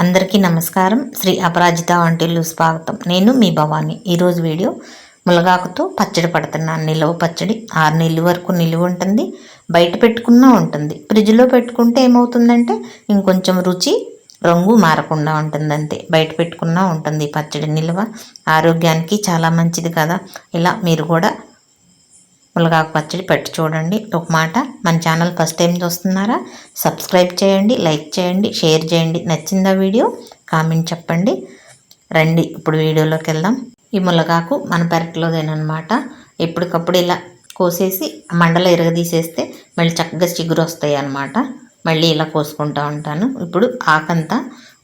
అందరికీ నమస్కారం. శ్రీ అపరాజిత వంటిల్లు స్వాగతం. నేను మీ భవాని. ఈరోజు వీడియో ములగాకుతో పచ్చడి పడుతున్నాను. నిలువ పచ్చడి. ఆరు నెలల వరకు నిలువ ఉంటుంది. బయట పెట్టుకున్నా ఉంటుంది. ఫ్రిడ్జ్లో పెట్టుకుంటే ఏమవుతుందంటే ఇంకొంచెం రుచి రంగు మారకుండా ఉంటుంది అంతే బయట పెట్టుకున్నా ఉంటుంది పచ్చడి నిల్వ. ఆరోగ్యానికి చాలా మంచిది కదా. ఇలా మీరు కూడా ములగాకు పచ్చడి పెట్టి చూడండి. ఒక మాట మన ఛానల్ ఫస్ట్ టైం చూస్తున్నారా? సబ్స్క్రైబ్ చేయండి లైక్ చేయండి షేర్ చేయండి. నచ్చిందా వీడియో? కామెంట్ చెప్పండి. రండి ఇప్పుడు వీడియోలోకి వెళ్దాం. ఈ ములగాకు మన పెరట్లోదేనమాట ఎప్పటికప్పుడు ఇలా కోసేసి మండల ఎరగదీసేస్తే మళ్ళీ చక్కగా చిగురు వస్తాయి అన్నమాట మళ్ళీ ఇలా కోసుకుంటూ ఉంటాను. ఇప్పుడు ఆకంతా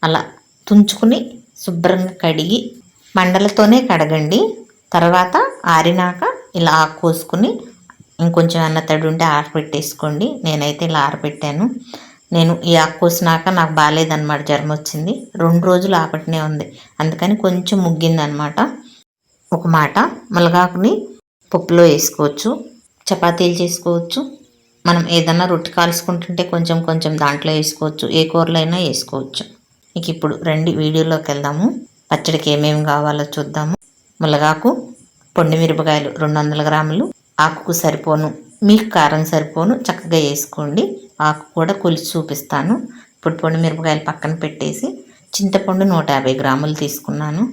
అలా తుంచుకుని శుభ్రంగా కడిగి మండలతోనే కడగండి. తర్వాత ఆరినాక ఇలా ఆకు కోసుకుని ఇంకొంచెం అన్న తడి ఉంటే ఆరబెట్టేసుకోండి నేనైతే ఇలా ఆరబెట్టాను నేను ఈ ఆకు కోసినాక నాకు బాగాలేదన్నమాట జ్వరం వచ్చింది. రెండు రోజులు ఆపటనే ఉంది. అందుకని కొంచెం ముగ్గిందనమాట ఒక మాట మలగాకుని పప్పులో వేసుకోవచ్చు చపాతీలు చేసుకోవచ్చు. మనం ఏదన్నా రొట్టె కాల్చుకుంటుంటే కొంచెం కొంచెం దాంట్లో వేసుకోవచ్చు. ఏ కూరలు అయినా వేసుకోవచ్చు. మీకు ఇప్పుడు రండి వీడియోలోకి వెళ్దాము. పచ్చడికి ఏమేమి కావాలో చూద్దాము. ములగాకు మిరపకాయలు రెండు వందల గ్రాములు ఆకుకు సరిపోను మీకు కారం సరిపోను చక్కగా వేసుకోండి. ఆకు కూడా కొలిచి చూపిస్తాను. ఇప్పుడు పొండి మిరపకాయలు పక్కన పెట్టేసి చింతపండు నూట యాభై గ్రాములు తీసుకున్నాను.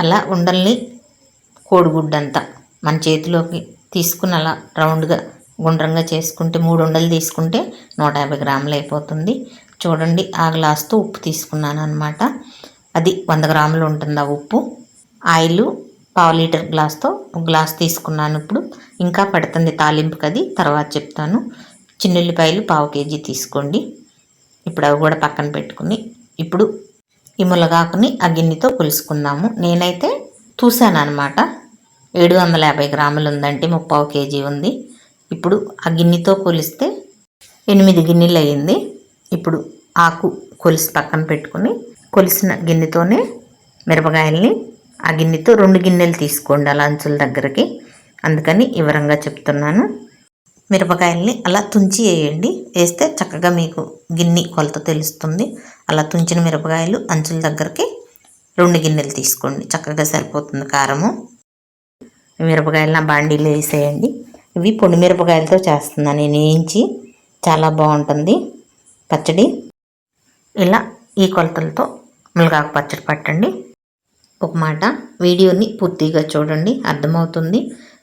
అలా ఉండల్ని కోడిగుడ్డంతా మన చేతిలోకి తీసుకుని అలా రౌండ్గా గుండ్రంగా చేసుకుంటే మూడు ఉండలు తీసుకుంటే నూట యాభై గ్రాములు అయిపోతుంది. చూడండి ఆ గ్లాస్తో ఉప్పు తీసుకున్నాను అనమాట అది వంద గ్రాములు ఉంటుంది ఆ ఉప్పు? ఆయిల్ పావు లీటర్ గ్లాస్తో ఒక గ్లాస్ తీసుకున్నాను ఇప్పుడు. ఇంకా పడుతుంది తాలింపుకి అది తర్వాత చెప్తాను. చిన్నుల్లిపాయలు పావు కేజీ తీసుకోండి. ఇప్పుడు అవి కూడా పక్కన పెట్టుకుని ఇప్పుడు ఈ ములగాకుని ఆ గిన్నెతో పులుసుకుందాము నేనైతే చూశాను అనమాట ఏడు వందల యాభై గ్రాములు ఉందంటే ముప్పావు కేజీ ఉంది. ఇప్పుడు ఆ గిన్నెతో కొలిస్తే ఎనిమిది గిన్నెలు అయ్యింది ఇప్పుడు ఆకు కొలిసి పక్కన పెట్టుకుని కొలిసిన గిన్నెతోనే మిరపకాయల్ని ఆ గిన్నెతో రెండు గిన్నెలు తీసుకోండి అలా అంచుల దగ్గరికి. అందుకని వివరంగా చెప్తున్నాను. మిరపకాయల్ని అలా తుంచి వేయండి. వేస్తే చక్కగా మీకు గిన్నె కొలత తెలుస్తుంది. అలా తుంచిన మిరపకాయలు అంచుల దగ్గరికి రెండు గిన్నెలు తీసుకోండి. చక్కగా సరిపోతుంది కారము. మిరపకాయలను ఆ బాండీలో వేసేయండి. ఇవి పొడి మిరపకాయలతో చేస్తున్నాను. నేను వేయించి చాలా బాగుంటుంది. పచ్చడి. ఇలా ఈ కొలతలతో మునగాకు పచ్చడి పట్టండి. ఒక మాట. వీడియోని పూర్తిగా చూడండి. అర్థమవుతుంది.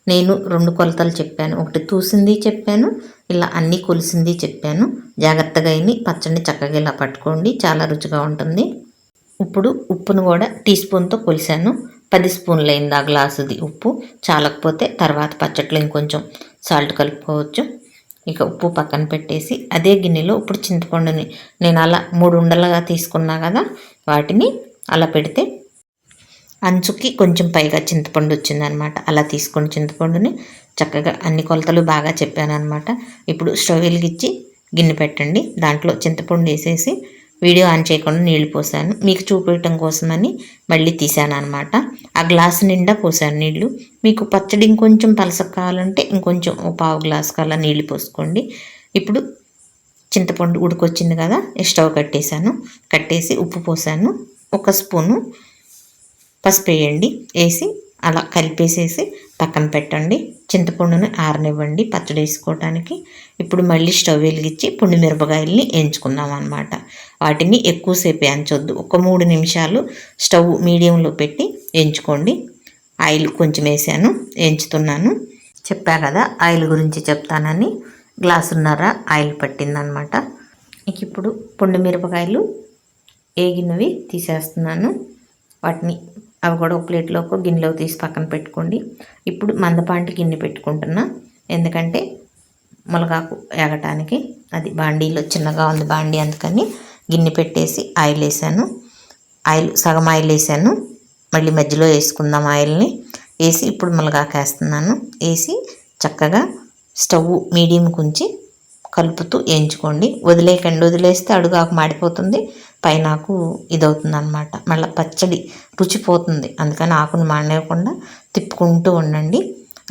నేను రెండు కొలతలు చెప్పాను. ఒకటి తూసింది చెప్పాను. ఇలా అన్నీ కొలిసింది చెప్పాను. జాగ్రత్తగా అయిని పచ్చడిని చక్కగా ఇలా పట్టుకోండి. చాలా రుచిగా ఉంటుంది. ఇప్పుడు ఉప్పును కూడా టీ స్పూన్తో కొలిసాను పది స్పూన్లు అయింది ఆ గ్లాసుది ఉప్పు. చాలకపోతే తర్వాత పచ్చట్లో ఇంకొంచెం సాల్ట్ కలుపుకోవచ్చు. ఇక ఉప్పు పక్కన పెట్టేసి అదే గిన్నెలో ఇప్పుడు చింతపండుని నేను అలా మూడు ఉండలుగా తీసుకున్నా కదా వాటిని అలా పెడితే అంచుకి కొంచెం పైగా చింతపండు వచ్చిందనమాట. అలా తీసుకొని చింతపండుని చక్కగా అన్ని కొలతలు బాగా చెప్పాను అనమాట ఇప్పుడు స్టవ్ వెలిగించి గిన్నె పెట్టండి. దాంట్లో చింతపండు వేసేసి వీడియో ఆన్ చేయకుండా నీళ్ళు పోసాను. మీకు చూపించడం కోసమని మళ్ళీ తీసాను అనమాట ఆ గ్లాస్ నిండా పోసాను నీళ్ళు. మీకు పచ్చడి ఇంకొంచెం పలస కావాలంటే ఇంకొంచెం ఓ పావు గ్లాస్ కల్లా నీళ్ళు పోసుకోండి. ఇప్పుడు చింతపండు ఉడికొచ్చింది కదా స్టవ్ కట్టేశాను. కట్టేసి ఉప్పు పోసాను. ఒక స్పూను పసుపు వేయండి వేసి అలా కలిపేసేసి పక్కన పెట్టండి. చింతపండుని ఆరనివ్వండి పచ్చడి వేసుకోవడానికి ఇప్పుడు మళ్ళీ స్టవ్ వెలిగించి పుండి మిరపకాయల్ని ఎంచుకుందాం అనమాట వాటిని ఎక్కువసేపు ఎంచొద్దు ఒక మూడు నిమిషాలు స్టవ్ మీడియంలో పెట్టి ఎంచుకోండి ఆయిల్ కొంచెం వేసాను ఎంచుతున్నాను చెప్పా కదా ఆయిల్ గురించి చెప్తానని. గ్లాసున్నర ఆయిల్ పట్టిందనమాట ఇక ఇప్పుడు పుండి మిరపకాయలు ఏగినవి తీసేస్తున్నాను. వాటిని అవి కూడా ఒక ప్లేట్లో ఒక గిన్నెలో తీసి పక్కన పెట్టుకోండి. ఇప్పుడు మందపాంటి గిన్నె పెట్టుకుంటున్నా. ఎందుకంటే ములగాకు ఎగటానికి అది బాండీలో చిన్నగా ఉంది బాండీ అందుకని గిన్నె పెట్టేసి ఆయిల్ వేసాను. ఆయిల్ సగం ఆయిల్ వేసాను. మళ్ళీ మధ్యలో వేసుకుందాం ఆయిల్ని. వేసి ఇప్పుడు ములగాకు వేస్తున్నాను. వేసి చక్కగా స్టవ్ మీడియం కుంచి కలుపుతూ వేయించుకోండి. వదిలేయకండి. వదిలేస్తే అడుగాకు మాడిపోతుంది. పైన ఆకు ఇదవుతుంది అనమాట మళ్ళీ పచ్చడి రుచిపోతుంది అందుకని ఆకును మానేయకుండా తిప్పుకుంటూ ఉండండి.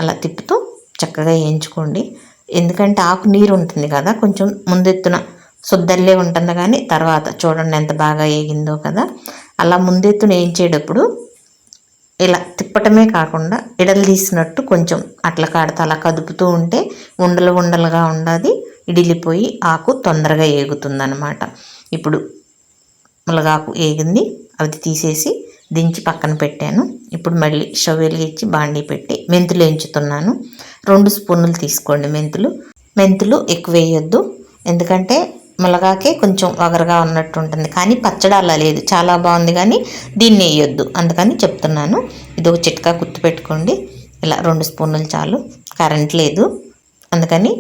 అలా తిప్పుతూ చక్కగా వేయించుకోండి. ఎందుకంటే ఆకు నీరు ఉంటుంది కదా కొంచెం ముందెత్తున శుద్ధల్లే ఉంటుంది కానీ తర్వాత చూడండి ఎంత బాగా ఏగిందో కదా. అలా ముందెత్తున వేయించేటప్పుడు ఇలా తిప్పటమే కాకుండా ఇడలు తీసినట్టు కొంచెం అట్ల కాడతా అలా కదుపుతూ ఉంటే ఉండలు ఉండలుగా ఉండాది ఇడిలిపోయి ఆకు తొందరగా ఏగుతుందనమాట ఇప్పుడు ములగాకు వేగింది అది తీసేసి దించి పక్కన పెట్టాను. ఇప్పుడు మళ్ళీ స్టవ్ వెలిగించి బాండీ పెట్టి మెంతులు ఎంచుతున్నాను. రెండు స్పూన్లు తీసుకోండి మెంతులు. మెంతులు ఎక్కువ వేయొద్దు. ఎందుకంటే ములగాకే కొంచెం వగరగా ఉన్నట్టు ఉంటుంది. కానీ పచ్చడి అలా లేదు. చాలా బాగుంది కానీ దీన్ని వేయొద్దు అందుకని చెప్తున్నాను. ఇది ఒక చిట్కా గుర్తుపెట్టుకోండి ఇలా రెండు స్పూన్లు చాలు. కరెంట్ లేదు. అందుకని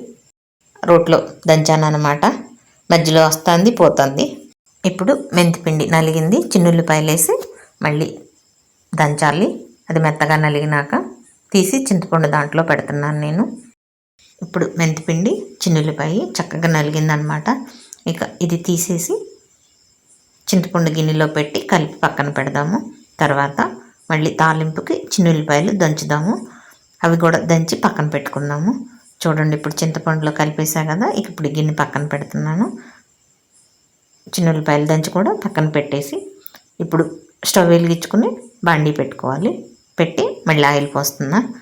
రోట్లో దంచాను అనమాట మధ్యలో వస్తుంది పోతుంది. ఇప్పుడు మెంతిపిండి నలిగింది చిన్నుల్లిపాయలు వేసి మళ్ళీ దంచాలి. అది మెత్తగా నలిగినాక తీసి చింతపండు దాంట్లో పెడుతున్నాను నేను. ఇప్పుడు మెంతిపిండి చిన్నుల్లిపాయ చక్కగా నలిగిందనమాట. ఇక ఇది తీసేసి చింతపండు గిన్నెలో పెట్టి కలిపి పక్కన పెడదాము. తర్వాత మళ్ళీ తాలింపుకి చిన్నుల్లిపాయలు దంచుదాము. అవి కూడా దంచి పక్కన పెట్టుకుందాము. చూడండి ఇప్పుడు చింతపండులో కలిపేసా కదా ఇక ఇప్పుడు గిన్నె పక్కన పెడుతున్నాను. చిన్న ఉల్లిపాయలు దంచి కూడా పక్కన పెట్టేసి ఇప్పుడు స్టవ్ వెలిగించుకుని బండి పెట్టుకోవాలి. పెట్టి మళ్ళీ ఆయిల్ పోస్తున్నా.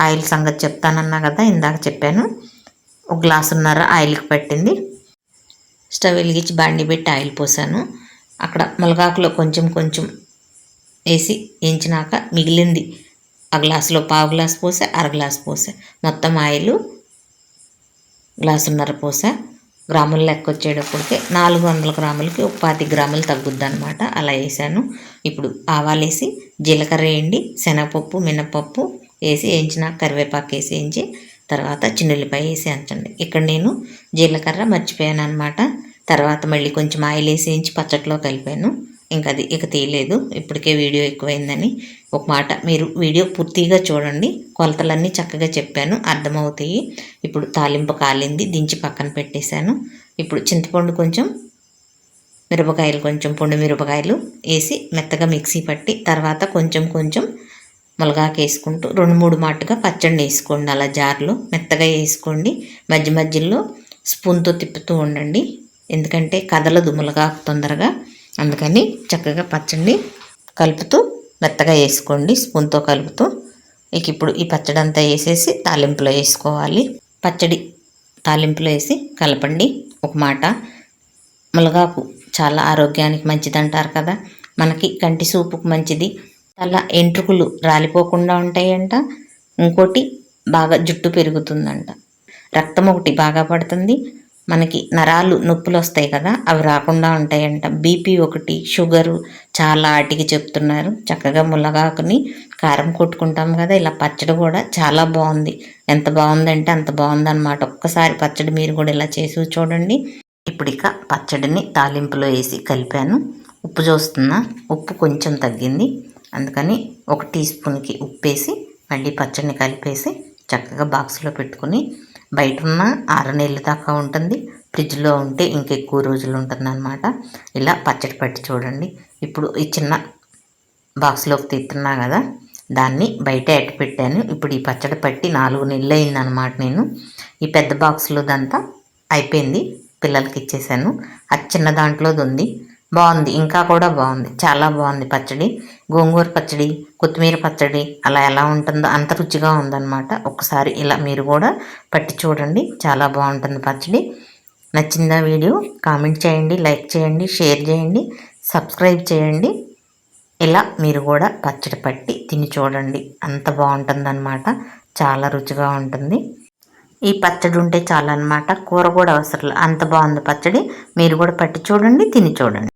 ఆయిల్ సంగతి చెప్తానన్నా కదా ఇందాక చెప్పాను. ఒక గ్లాసున్నర ఆయిల్కి పెట్టింది. స్టవ్ వెలిగించి బండి పెట్టి ఆయిల్ పోసాను. అక్కడ ములగాకులో కొంచెం కొంచెం వేసి వేయించినాక మిగిలింది. ఆ గ్లాసులో పావు గ్లాస్ పోసా అర గ్లాస్ పోసా. మొత్తం ఆయిల్ గ్లాసున్నర పోసా. గ్రాముల లెక్క వచ్చేటప్పటికి నాలుగు వందల గ్రాములకి ఒక పాతి గ్రాములు తగ్గుద్ది అనమాట అలా వేసాను. ఇప్పుడు ఆవాలేసి జీలకర్ర వేయండి శనగపప్పు మినపప్పు వేసి వేయించిన కరివేపాకు వేసి వేయించి తర్వాత చిన్నుల్లిపాయ వేసి వేయించండి. ఇక్కడ నేను జీలకర్ర మర్చిపోయాను అనమాట తర్వాత మళ్ళీ కొంచెం ఆయిల్ వేసి వేయించి పచ్చట్లో కలిపాను. ఇంకా అది ఇక తీయలేదు. ఇప్పటికే వీడియో ఎక్కువైందని ఒక మాట. మీరు వీడియో పూర్తిగా చూడండి. కొలతలన్నీ చక్కగా చెప్పాను. అర్థమవుతాయి. ఇప్పుడు తాలింపు కాలింది. దించి పక్కన పెట్టేశాను. ఇప్పుడు చింతపండు కొంచెం మిరపకాయలు కొంచెం పొండు మిరపకాయలు వేసి మెత్తగా మిక్సీ పట్టి తర్వాత కొంచెం కొంచెం ములగాకు వేసుకుంటూ రెండు మూడు మాటగా పచ్చడి వేసుకోండి. అలా జార్లో మెత్తగా వేసుకోండి. మధ్య మధ్యలో స్పూన్తో తిప్పుతూ ఉండండి. ఎందుకంటే కదలదు ములగాకు తొందరగా. అందుకని చక్కగా పచ్చడిని కలుపుతూ మెత్తగా వేసుకోండి స్పూన్తో కలుపుతూ. ఇక ఇప్పుడు ఈ పచ్చడి అంతా వేసేసి తాలింపులో వేసుకోవాలి. పచ్చడి తాలింపులో వేసి కలపండి. ఒక మాట ములగాకు చాలా ఆరోగ్యానికి మంచిది అంటారు కదా. మనకి కంటి సూపుకు మంచిది. అలా ఎంట్రుకులు రాలిపోకుండా ఉంటాయంట. ఇంకోటి బాగా జుట్టు పెరుగుతుందంట. రక్తం ఒకటి బాగా పడుతుంది. మనకి నరాలు నొప్పులు వస్తాయి కదా అవి రాకుండా ఉంటాయంట. బీపీ ఒకటి షుగరు చాలా ఆటికి చెప్తున్నారు. చక్కగా ములగాకుని కారం కొట్టుకుంటాం కదా ఇలా పచ్చడి కూడా చాలా బాగుంది. ఎంత బాగుందంటే అంత బాగుందన్నమాట. ఒక్కసారి పచ్చడి మీరు కూడా ఇలా చేసి చూడండి. ఇప్పుడు ఇక పచ్చడిని తాలింపులో వేసి కలిపాను. ఉప్పు చూస్తున్నా ఉప్పు కొంచెం తగ్గింది. అందుకని ఒక టీ స్పూన్కి ఉప్పు వేసి మళ్ళీ పచ్చడిని కలిపేసి చక్కగా బాక్స్లో పెట్టుకుని బయట ఉన్న ఆరు నెలలు దాకా ఉంటుంది. ఫ్రిడ్జ్లో ఉంటే ఇంకెక్కువ రోజులు ఉంటుంది అనమాట ఇలా పచ్చడి పట్టి చూడండి. ఇప్పుడు ఈ చిన్న బాక్స్లోకి తీస్తున్నా కదా దాన్ని బయట ఎట్ట పెట్టాను. ఇప్పుడు ఈ పచ్చడి పట్టి నాలుగు నెలలు అయిందనమాట నేను. ఈ పెద్ద బాక్స్లో దంతా అయిపోయింది. పిల్లలకి ఇచ్చేసాను. అది చిన్న దాంట్లోది ఉంది. బాగుంది. ఇంకా కూడా బాగుంది. చాలా బాగుంది పచ్చడి. గోంగూర పచ్చడి కొత్తిమీర పచ్చడి అలా ఎలా ఉంటుందో అంత రుచిగా ఉందన్నమాట. ఒకసారి ఇలా మీరు కూడా పట్టి చూడండి. చాలా బాగుంటుంది పచ్చడి. నచ్చిందా వీడియో కామెంట్ చేయండి లైక్ చేయండి షేర్ చేయండి సబ్స్క్రైబ్ చేయండి. ఇలా మీరు కూడా పచ్చడి పట్టి తిని చూడండి. అంత బాగుంటుందన్నమాట. చాలా రుచిగా ఉంటుంది. ఈ పచ్చడి ఉంటే చాలన్నమాట కూర కూడా అవసరం అంత బాగుంది పచ్చడి. మీరు కూడా పట్టి చూడండి తిని చూడండి.